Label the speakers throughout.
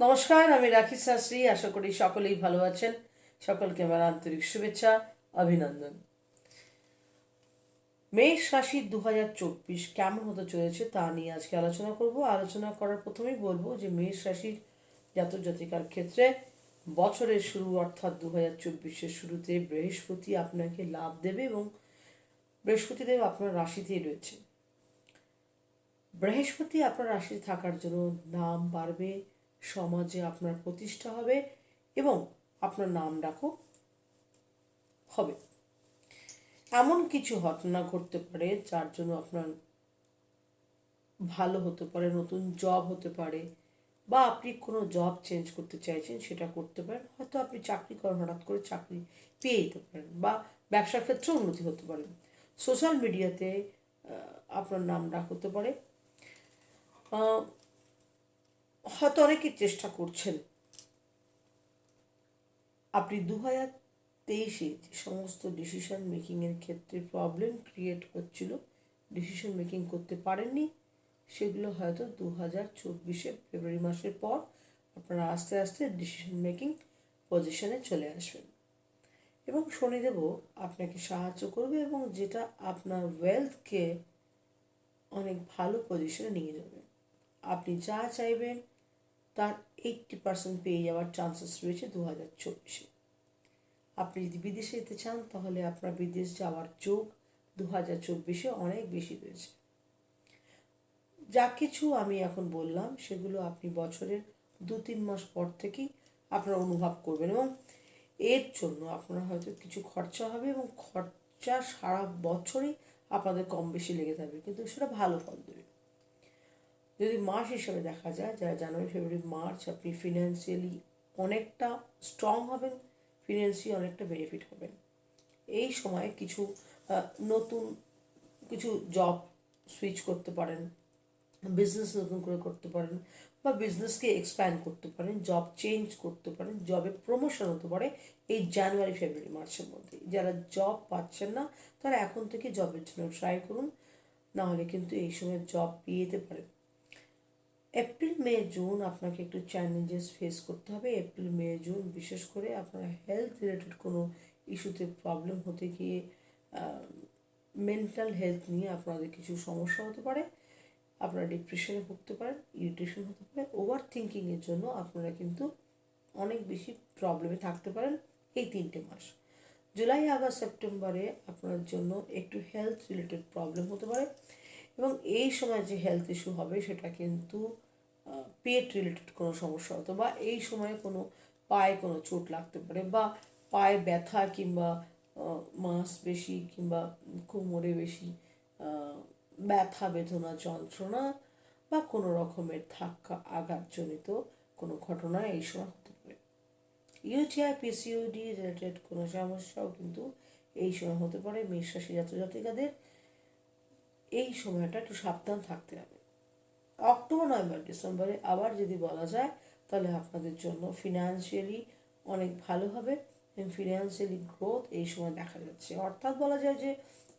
Speaker 1: নমস্কার, আমি রাখি শাস্ত্রী। আশা করি সকলেই ভালো আছেন। সকলকে আমার আন্তরিক শুভেচ্ছা, অভিনন্দন। মেষ রাশি দু হাজার চব্বিশ কেমন হতে চলেছে তা নিয়ে আজকে আলোচনা করব। আলোচনা করার প্রথমেই বলব যে মেষ রাশির জাতক জাতিকার ক্ষেত্রে বছরের শুরু অর্থাৎ দু হাজার চব্বিশের শুরুতে বৃহস্পতি আপনাকে লাভ দেবে এবং বৃহস্পতিদেব আপনার রাশিতেই রয়েছে। বৃহস্পতি আপনার রাশিতে থাকার জন্য নাম বাড়বে সমাজে আপনার প্রতিষ্ঠা হবে এবং আপনার নাম ডাকও হবে। এমন কিছু ঘটনা ঘটতে পারে যার জন্য আপনার ভালো হতে পারে, নতুন জব হতে পারে বা আপনি কোনো জব চেঞ্জ করতে চাইছেন সেটা করতে পারেন। হয়তো আপনি চাকরি করেন, হঠাৎ করে চাকরি পেয়ে যেতে পারেন বা ব্যবসার ক্ষেত্রে উন্নতি হতে পারেন সোশ্যাল মিডিয়াতে আপনার নাম ডাক হতে পারে। হয়তো অনেকে চেষ্টা করছেন। আপনি দু হাজার তেইশে যে সমস্ত ডিসিশন মেকিংয়ের ক্ষেত্রে প্রবলেম ক্রিয়েট হচ্ছিল ডিসিশন মেকিং করতে পারেননি, সেগুলো হয়তো দু হাজার চব্বিশে ফেব্রুয়ারি মাসের পর আপনারা আস্তে আস্তে ডিসিশন মেকিং পজিশনে চলে আসবেন। এবং শনিদেবও আপনাকে সাহায্য করবে এবং যেটা আপনার ওয়েলথকে অনেক ভালো পজিশনে নিয়ে যাবে। আপনি যা চাইবেন তার এইটটি পার্সেন্ট পেয়ে যাওয়ার চান্সেস রয়েছে দু হাজার চব্বিশে। আপনি যদি বিদেশে যেতে চান, তাহলে আপনার বিদেশ যাওয়ার যোগ দু হাজার চব্বিশে অনেক বেশি রয়েছে। যা কিছু আমি এখন বললাম, সেগুলো আপনি বছরের দু তিন মাস পর থেকেই আপনারা অনুভব করবেন এবং এর জন্য আপনার হয়তো কিছু খরচা হবে এবং খরচা সারা বছরই আপনাদের কম বেশি লেগে থাকবে, কিন্তু সেটা ভালো ফল দেবে। যদি মাস হিসেবে দেখা যায়, যারা জানুয়ারি, ফেব্রুয়ারি, মার্চ, আপনি ফিনান্সিয়ালি অনেকটা স্ট্রং হবেন ফিনান্সিয়ালি অনেকটা বেনিফিট হবেন। এই সময় কিছু নতুন কিছু জব সুইচ করতে পারেন বিজনেস নতুন করে করতে পারেন, বা বিজনেসকে এক্সপ্যান্ড করতে পারেন জব চেঞ্জ করতে পারেন জবে প্রমোশন হতে পারে এই জানুয়ারি, ফেব্রুয়ারি, মার্চের মধ্যে। যারা জব পাচ্ছেন না, তারা এখন থেকে জবের জন্য ট্রাই করুন না হলে কিন্তু এই সময় জব পেয়ে যেতে পারেন। এপ্রিল মে জুন আপনাকে একটু চ্যালেঞ্জেস ফেস করতে হবে। এপ্রিল মে জুন বিশেষ করে আপনার হেলথ রিলেটেড কোনো ইস্যুতে প্রবলেম হতে গিয়ে মেন্টাল হেলথ নিয়ে আপনাদের কিছু সমস্যা হতে পারে। আপনারা ডিপ্রেশনে ভুগতে পারেন ইরিটেশন হতে পারে ওভার থিঙ্কিংয়ের জন্য আপনারা কিন্তু অনেক বেশি প্রবলেমে থাকতে পারেন এই তিনটে মাস। জুলাই আগস্ট সেপ্টেম্বরে আপনার জন্য একটু হেলথ রিলেটেড প্রবলেম হতে পারে। এবং এই সময় যে হেলথ ইস্যু হবে সেটা কিন্তু পেট রিলেটেড কোনো সমস্যা হতো বা এই সময় কোনো পায়ে কোনো চোট লাগতে পারে, বা পায়ে ব্যথা কিংবা মাস বেশি কিংবা কোমরে বেশি ব্যথা, বেদনা, যন্ত্রণা, বা কোনো রকমের ধাক্কা আঘাতজনিত কোনো ঘটনা এই সময় হতে পারে। ইউটিআই পিসিওডি রিলেটেড কোনো সমস্যাও কিন্তু এই সময় হতে পারে। মেষ রাশি জাতক জাতিকাদের এই সময়টা একটু সাবধান থাকতে হবে। অক্টোবর, নভেম্বর, ডিসেম্বরে আবার যদি বলা যায়, তাহলে আপনাদের জন্য ফিনান্সিয়ালি অনেক ভালো হবে এবং ফিনান্সিয়ালি গ্রোথ এই সময় দেখা যাচ্ছে। অর্থাৎ বলা যায় যে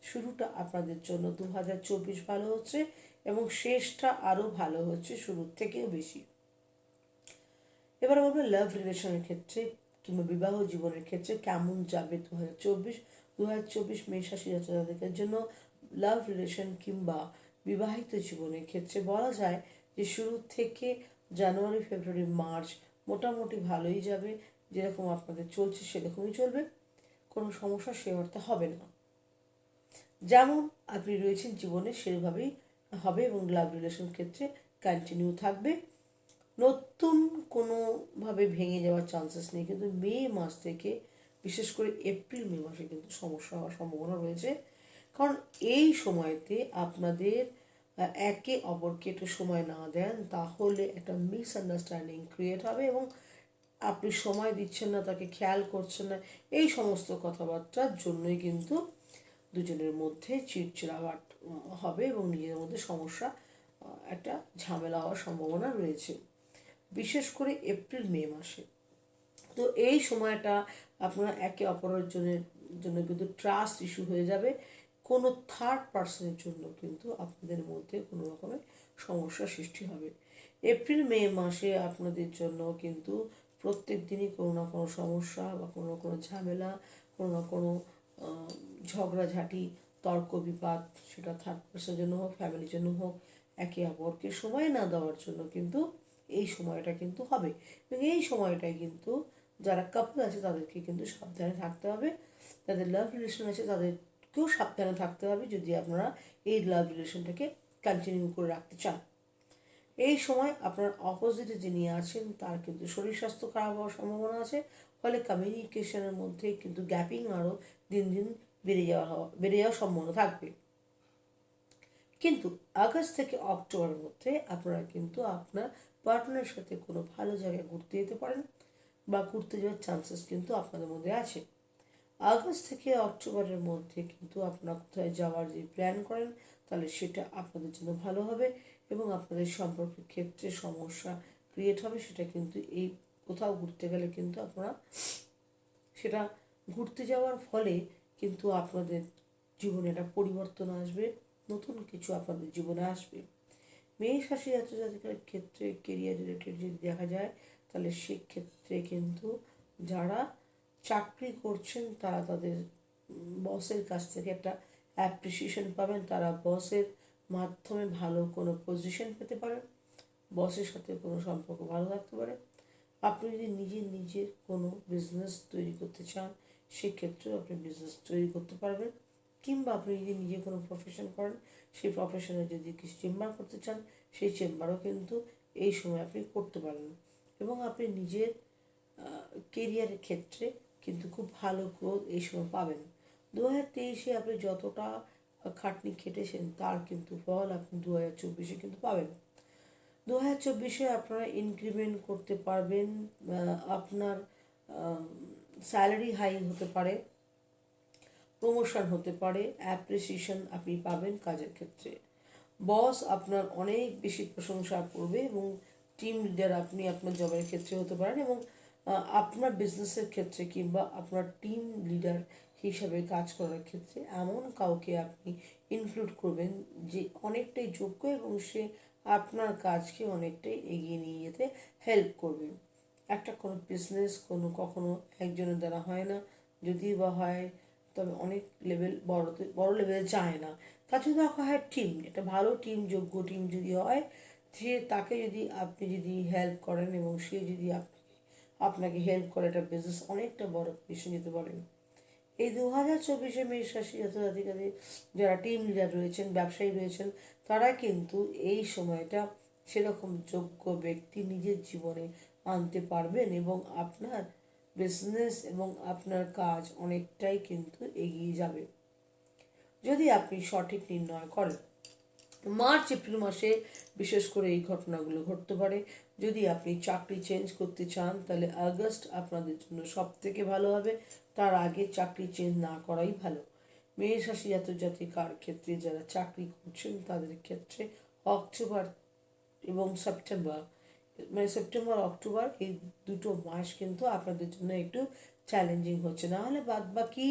Speaker 1: শুরুটা আপনাদের জন্য দু হাজার চব্বিশ ভালো হচ্ছে এবং শেষটা আরও ভালো হচ্ছে শুরুর থেকেও বেশি। এবার বলব লাভ রিলেশনের ক্ষেত্রে কিংবা বিবাহ জীবনের ক্ষেত্রে কেমন যাবে দু হাজার চব্বিশ? দু হাজার চব্বিশ মেষাশি জাতকের জন্য লাভ রিলেশন কিংবা বিবাহিত জীবনের ক্ষেত্রে বলা যায় যে শুরু থেকে জানুয়ারি, ফেব্রুয়ারি, মার্চ মোটামুটি ভালোই যাবে। যেরকম আপনাদের চলছে সেরকমই চলবে। কোনো সমস্যা সে অর্থে হবে না। যেমন আপনি রয়েছেন জীবনে সেভাবেই হবে এবং লাভ রিলেশন ক্ষেত্রে কন্টিনিউ থাকবে। নতুন কোনোভাবে ভেঙে যাওয়ার চান্সেস নেই। কিন্তু মে মাস থেকে, বিশেষ করে এপ্রিল, মে মাসে কিন্তু সমস্যা হওয়ার সম্ভাবনা রয়েছে। কারণ এই সময়তে আপনাদের একে অপরকে একটু সময় না দেন, তাহলে একটা মিসআন্ডারস্ট্যান্ডিং ক্রিয়েট হবে এবং আপনি সময় দিচ্ছেন না, তাকে খেয়াল করছেন না। এই সমস্ত কথাবার্তার জন্যই কিন্তু দুজনের মধ্যে চিড়চিড়াবাট হবে এবং নিজেদের মধ্যে সমস্যা একটা ঝামেলা হওয়ার সম্ভাবনা রয়েছে, বিশেষ করে এপ্রিল, মে মাসে। তো এই সময়টা আপনারা একে অপরের জন্য জন্য কিন্তু ট্রাস্ট ইস্যু হয়ে যাবে। কোনো থার্ড পার্সনের জন্য কিন্তু আপনাদের মধ্যে কোনো রকমের সমস্যা সৃষ্টি হবে। এপ্রিল, মে মাসে আপনাদের জন্য কিন্তু প্রত্যেক দিনই কোনো না কোনো সমস্যা বা কোনো না কোনো ঝামেলা, কোনো না কোনো ঝগড়াঝাটি, তর্ক বিবাদ, সেটা থার্ড পার্সনের জন্য হোক ফ্যামিলির জন্য হোক, একে অপরকে সময় না দেওয়ার জন্য কিন্তু এই সময়টা কিন্তু হবে। এবং এই সময়টায় কিন্তু যারা কাপল আছে তাদেরকে কিন্তু সাবধানে থাকতে হবে। যাদের লাভ রিলেশন আছে তাদেরকেও সাবধানে থাকতে হবে যদি আপনারা এই লাভ রিলেশনটাকে কন্টিনিউ করে রাখতে চান। এই সময় আপনার অপোজিটে যিনি আছেন, তার কিন্তু শরীর স্বাস্থ্য খারাপ হওয়ার সম্ভাবনা আছে, ফলে কমিউনিকেশনের মধ্যে কিন্তু গ্যাপিং আরও দিন দিন বেড়ে যাওয়া হওয়া, বেড়ে যাওয়ার সম্ভাবনা থাকবে। কিন্তু আগস্ট থেকে অক্টোবরের মধ্যে আপনারা কিন্তু আপনার পার্টনারের সাথে কোনো ভালো জায়গায় ঘুরতে যেতে পারেন, বা ঘুরতে যাওয়ার চান্সেস কিন্তু আপনাদের মধ্যে আছে। আগস্ট থেকে অক্টোবরের মধ্যে কিন্তু আপনারা কোথায় যাওয়ার যে প্ল্যান করেন, তাহলে সেটা আপনাদের জন্য ভালো হবে এবং আপনাদের সম্পর্কের ক্ষেত্রে সমস্যা ক্রিয়েট হবে, সেটা কিন্তু এই কোথাও ঘুরতে গেলে কিন্তু আপনারা সেটা ঘুরতে যাওয়ার ফলে কিন্তু আপনাদের জীবনে একটা পরিবর্তন আসবে, নতুন কিছু আপনাদের জীবনে আসবে। মেয়ে শাসী জাতজাতিকার ক্ষেত্রে কেরিয়ার রিলেটেড যদি দেখা যায়, তাহলে সেক্ষেত্রে কিন্তু যারা চাকরি করছেন, তারা তাদের বসের কাছ থেকে একটা অ্যাপ্রিসিয়েশন পাবেন। তারা বসের মাধ্যমে ভালো কোনো পজিশন পেতে পারেন বসের সাথে কোনো সম্পর্ক ভালো থাকতে পারে। আপনি যদি নিজে নিজের কোনো বিজনেস তৈরি করতে চান, সেক্ষেত্রেও আপনি বিজনেস তৈরি করতে পারবেন। কিংবা আপনি যদি নিজে কোনো প্রফেশন করেন, সেই প্রফেশনে যদি কিছু চেম্বার করতে চান, সেই চেম্বারও কিন্তু এই সময় আপনি করতে পারেন। এবং আপনি নিজের কেরিয়ারের ক্ষেত্রে কিন্তু খুব ভালো গ্রোথ এই সময় পাবেন। দু হাজার তেইশে আপনি যতটা খাটনি খেটেছেন, তার কিন্তু ফল আপনি দু হাজার চব্বিশে কিন্তু পাবেন। দু হাজার চব্বিশে আপনারা ইনক্রিমেন্ট করতে পারবেন আপনার স্যালারি হাই হতে পারে প্রমোশন হতে পারে অ্যাপ্রিসিয়েশন আপনি পাবেন কাজের ক্ষেত্রে। বস আপনার অনেক বেশি প্রশংসা করবে এবং টিম লিডার আপনি আপনার জবের ক্ষেত্রে হতে পারেন এবং আপনার বিজনেসের ক্ষেত্রে কিংবা আপনার টিম লিডার হিসাবে কাজ করার ক্ষেত্রে এমন কাউকে আপনি ইনক্লুড করবেন যে অনেকটাই যোগ্য এবং সে আপনার কাজকে অনেকটাই এগিয়ে নিয়ে যেতে হেল্প করবে। একটা কোনো বিজনেস কোনো কখনো একজনের দ্বারা হয় না যদি বা হয়, তবে অনেক লেভেল বড়তে, বড় লেভেলে যায় না। তার যদি দেখা হয় টিম একটা ভালো টিম যোগ্য টিম যদি হয়, সে তাকে যদি আপনি যদি হেল্প করেন এবং সে যদি আপনাকে আপনাকে হেল্প করে একটা বিজনেস অনেকটা বড় পজিশন যেতে পারেন। এই দু হাজার চব্বিশে মেষ রাশি জাতজাতিকাদের যারা টিম লিডার রয়েছেন, ব্যবসায়ী রয়েছেন, তারা কিন্তু এই সময়টা সেরকম যোগ্য ব্যক্তি নিজের জীবনে আনতে পারবেন এবং আপনার বিজনেস এবং আপনার কাজ অনেকটাই কিন্তু এগিয়ে যাবে। যদি আপনি সঠিক নির্ণয় করেন, মার্চ, এপ্রিল মাসে বিশেষ করে এই ঘটনাগুলো ঘটতে পারে। যদি আপনি চাকরি চেঞ্জ করতে চান, তাহলে আগস্ট আপনাদের জন্য সব থেকে ভালো হবে। তার আগে চাকরি চেঞ্জ না করাই ভালো। মেয়ে শাসী জাতিকার ক্ষেত্রে যারা চাকরি করছেন, তাদের ক্ষেত্রে অক্টোবর এবং সেপ্টেম্বর মানে সেপ্টেম্বর, অক্টোবর এই দুটো মাস কিন্তু আপনাদের জন্য একটু চ্যালেঞ্জিং হচ্ছে। না হলে বাদ বাকি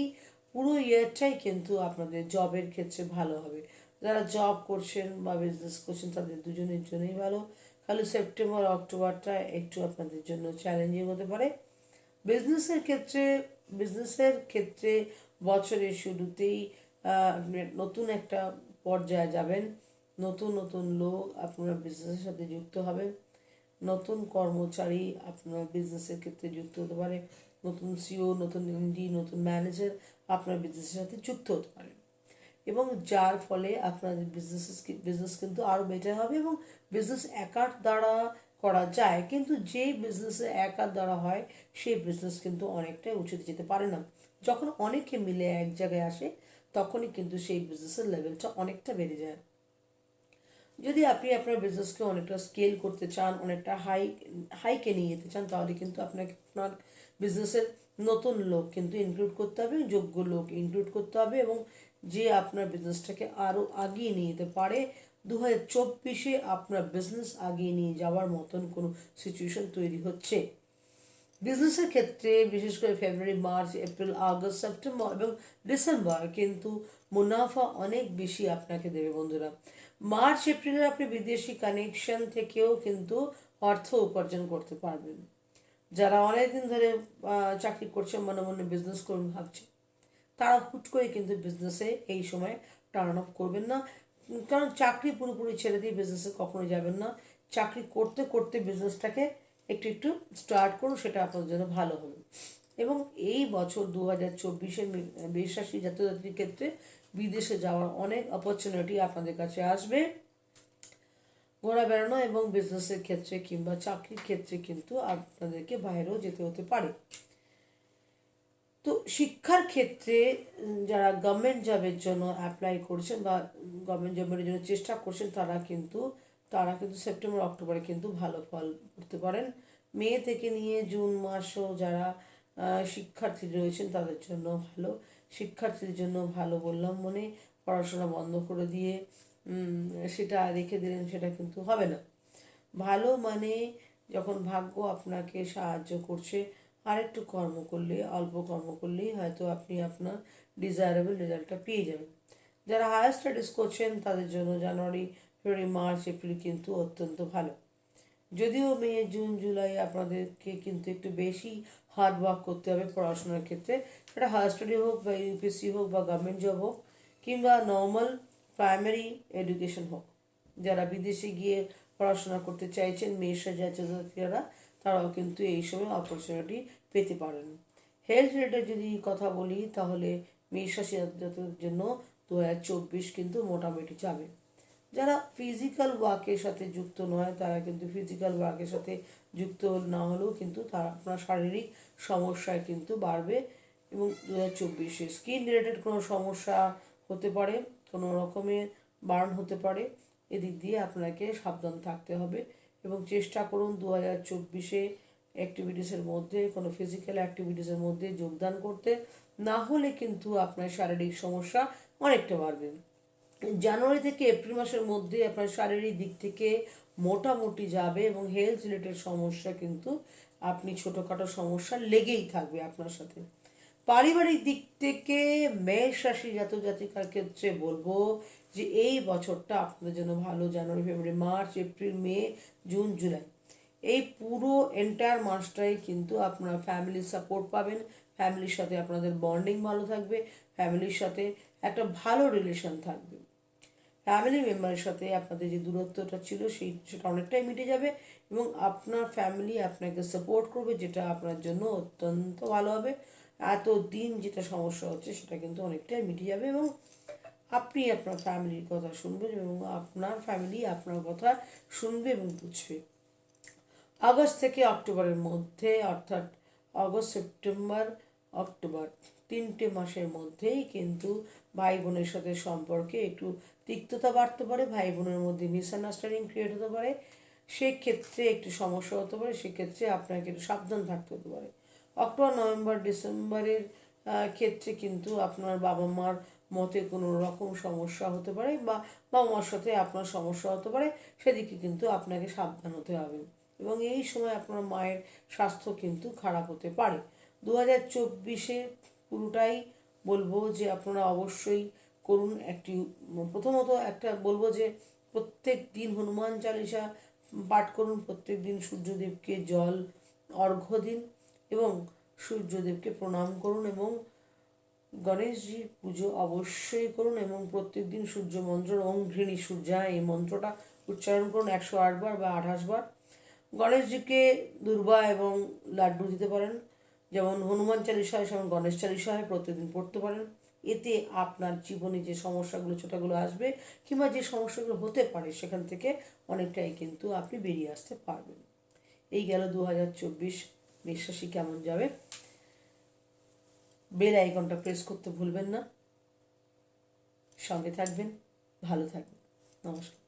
Speaker 1: পুরো ইয়ারটাই কিন্তু আপনাদের জবের ক্ষেত্রে ভালো হবে। যারা জব করছেন বা বিজনেস করছেন, তাদের দুজনের জন্যই ভালো। খালি সেপ্টেম্বর অক্টোবরটা একটু আপনাদের জন্য চ্যালেঞ্জিং হতে পারে। বিজনেসের ক্ষেত্রে বিজনেসের ক্ষেত্রে বছরের শুরুতেই নতুন একটা পর্যায়ে যাবেন। নতুন নতুন লোক আপনার বিজনেসের সাথে যুক্ত হবেন নতুন কর্মচারী আপনার বিজনেসের ক্ষেত্রে যুক্ত হতে পারে। নতুন সিও নতুন এমডি নতুন ম্যানেজার আপনার বিজনেসের সাথে যুক্ত হতে পারে এবং যার ফলে আপনাদের বিজনেস বিজনেস কিন্তু আরও বেটার হবে এবং বিজনেস একার দ্বারা করা যায়। কিন্তু যেই বিজনেসে একার দ্বারা হয়, সেই বিজনেস কিন্তু অনেকটাই উঁচুতে যেতে পারে না। যখন অনেকে মিলে এক জায়গায় আসে, তখনই কিন্তু সেই বিজনেসের লেভেলটা অনেকটা বেড়ে যায়। যদি আপনি আপনার বিজনেসকে অনেকটা স্কেল করতে চান, অনেকটা হাই হাইকে নিয়ে যেতে চান, তাহলে কিন্তু আপনাকে আপনার বিজনেসের নতুন লোক কিন্তু ইনক্লুড করতে হবে, যোগ্য লোক ইনক্লুড করতে হবে এবং যে আপনার বিজনেসটাকে আরও আগিয়ে নিয়ে যেতে পারে দু হাজার চব্বিশে আপনার বিজনেস আগিয়ে নিয়ে যাওয়ার মতন কোনো সিচুয়েশন তৈরি হচ্ছে। বিজনেসের ক্ষেত্রে, বিশেষ করে February March April August September এবং ডিসেম্বর কিন্তু মুনাফা অনেক বেশি আপনাকে দেবে বন্ধুরা। মার্চ এপ্রিলে আপনি বিদেশি কানেকশন থেকেও কিন্তু অর্থ উপার্জন করতে পারবেন। যারা অনেকদিন ধরে চাকরি করছে, মনে মনে বিজনেস করুন, ভাবছে তারা হুট করে কিন্তু বিজনেসে এই সময় টার্ন অফ করবেন না। কারণ চাকরি পুরোপুরি ছেড়ে দিয়ে বিজনেসে কখনো যাবেন না। চাকরি করতে করতে বিজনেসটাকে একটু একটু স্টার্ট করুন, সেটা আপনার জন্য ভালো হবে। এবং এই বছর দু হাজার চব্বিশের বিশ্বাসী জাতীয়জাতির ক্ষেত্রে বিদেশে যাওয়ার অনেক অপরচুনিটি আপনাদের কাছে আসবে। ঘোরা বেড়ানো এবং বিজনেসের ক্ষেত্রে কিংবা চাকরির ক্ষেত্রে কিন্তু আপনাদেরকে বাইরেও যেতে হতে পারে। তো শিক্ষার ক্ষেত্রে যারা গভর্নমেন্ট জবের জন্য অ্যাপ্লাই করছেন বা গভর্নমেন্ট জবের জন্য চেষ্টা করছেন, তারা কিন্তু তারা কিন্তু সেপ্টেম্বর অক্টোবরে কিন্তু ভালো ফল করতে পারেন। মে থেকে নিয়ে জুন মাসও যারা শিক্ষার্থী রয়েছেন, তাদের জন্য ভালো। শিক্ষার্থীদের জন্য ভালো বললাম মনে পড়াশোনা বন্ধ করে দিয়ে সেটা রেখে দিলেন, সেটা কিন্তু হবে না। ভালো মানে যখন ভাগ্য আপনাকে সাহায্য করছে আর একটু কর্ম করলে অল্প কর্ম করলেই হয়তো আপনি আপনার ডিজায়ারেবল রেজাল্টটা পেয়ে যাবেন। যারা হায়ার স্টাডিজ করছেন, তাদের জন্য জানুয়ারি, ফেব্রুয়ারি, মার্চ, এপ্রিল কিন্তু অত্যন্ত ভালো। যদিও মে, জুন, জুলাই আপনাদেরকে কিন্তু একটু বেশি হার্ড ওয়ার্ক করতে হবে পড়াশোনার ক্ষেত্রে। সেটা হায়ার স্টাডি হোক বা ইউপিএসসি হোক বা গভর্নমেন্ট জব হোক, কিংবা নর্মাল প্রাইমারি এডুকেশন হোক। যারা বিদেশে গিয়ে পড়াশোনা করতে চাইছেন, মেয়েরা যারা তারাও কিন্তু এই সময় অপরচুনিটি পেতে পারেন। হেলথ রিলেটেড যদি কথা বলি, তাহলে মেষরাশি জাতকের জন্য দু হাজার চব্বিশ কিন্তু মোটামুটি যাবে। যারা ফিজিক্যাল ওয়ার্কের সাথে যুক্ত নয়, তারা কিন্তু ফিজিক্যাল ওয়ার্কের সাথে যুক্ত না হলেও কিন্তু তারা আপনার শারীরিক সমস্যায় কিন্তু বাড়বে এবং দু হাজার চব্বিশে স্কিন রিলেটেড কোনো সমস্যা হতে পারে, কোনো রকমের বার্ন হতে পারে। এদিক দিয়ে আপনাকে সাবধান থাকতে হবে। এবং চেষ্টা করুন দু হাজার চব্বিশে অ্যাক্টিভিটিসের মধ্যে, কোনো ফিজিক্যাল অ্যাক্টিভিটিসের মধ্যে যোগদান করতে। না হলে কিন্তু আপনার শারীরিক সমস্যা অনেকটা বাড়বে। জানুয়ারি থেকে এপ্রিল মাসের মধ্যে আপনার শারীরিক দিক থেকে মোটামুটি যাবে এবং হেলথ রিলেটেড সমস্যা কিন্তু আপনি ছোটোখাটো সমস্যা লেগেই থাকবে আপনার সাথে। পারিবারিক দিক থেকে মেষ রাশি জাতক জাতিকার ক্ষেত্রে বলব যে এই বছরটা আপনাদের জন্য ভালো, January, February, March, April, May, June, July. এই পুরো এন্টায়ার মাসটাই কিন্তু আপনারা ফ্যামিলির সাপোর্ট পাবেন। ফ্যামিলির সাথে আপনাদের বন্ডিং ভালো থাকবে। ফ্যামিলির সাথে একটা ভালো রিলেশন থাকবে। ফ্যামিলি মেম্বারের সাথে আপনাদের যে দূরত্বটা ছিল সেই সেটা অনেকটাই মিটে যাবে এবং আপনার ফ্যামিলি আপনাকে সাপোর্ট করবে, যেটা আপনার জন্য অত্যন্ত ভালো হবে। এত দিন যেটা সমস্যা হচ্ছে সেটা কিন্তু অনেকটাই মিটে যাবে এবং আপনি আপনার ফ্যামিলির কথা শুনবেন এবং আপনার ফ্যামিলি আপনার কথা শুনবে এবং বুঝবে। আগস্ট থেকে অক্টোবরের মধ্যে, অর্থাৎ আগস্ট, সেপ্টেম্বর, অক্টোবর, তিনটে মাসের মধ্যেই কিন্তু ভাই বোনের সাথে সম্পর্কে একটু তিক্ততা বাড়তে পারে ভাই বোনের মধ্যে মিসআন্ডারস্ট্যান্ডিং ক্রিয়েট হতে পারে। সেক্ষেত্রে একটু সমস্যা হতে পারে, সেক্ষেত্রে আপনাকে একটু সাবধান থাকতে হতে পারে। অক্টোবর, নভেম্বর, ডিসেম্বরের ক্ষেত্রে কিন্তু আপনার বাবা মার মতে কোনো রকম সমস্যা হতে পারে বা বাবা মার সাথে আপনার সমস্যা হতে পারে, সেদিকে কিন্তু আপনাকে সাবধান হতে হবে। এবং এই সময় আপনার মায়ের স্বাস্থ্য কিন্তু খারাপ হতে পারে। দু হাজার চব্বিশে পুরোটাই বলব যে আপনারা অবশ্যই করুন একটি, প্রথমত একটা বলব যে প্রত্যেক দিন হনুমান চালিসা পাঠ করুন, প্রত্যেক দিন সূর্যদেবকে জল, অর্ঘ্য দিন। এবং সূর্যদেবকে প্রণাম করুন এবং গণেশজির পুজো অবশ্যই করুন এবং প্রত্যেক দিন সূর্য মন্ত্র ওম ঘৃণী সূর্যা এই মন্ত্রটা উচ্চারণ করুন একশো আটবার বা আঠাশ বার। গণেশজিকে দুর্বা এবং লাড্ডু দিতে পারেন, যেমন হনুমান চালিসা হয়, সেমন গণেশ চালিসা হয়, প্রত্যেকদিন পড়তে পারেন। এতে আপনার জীবনে যে সমস্যাগুলো, ছোটোগুলো আসবে কিংবা যে সমস্যাগুলো হতে পারে, সেখান থেকে অনেকটাই কিন্তু আপনি বেরিয়ে আসতে পারবেন। এই গেল দু হাজার চব্বিশ বিশ্বাসী কেমন যাবে? বেল আইকনটা প্রেস করতে ভুলবেন না। সঙ্গে থাকবেন ভালো থাকবেন। নমস্কার।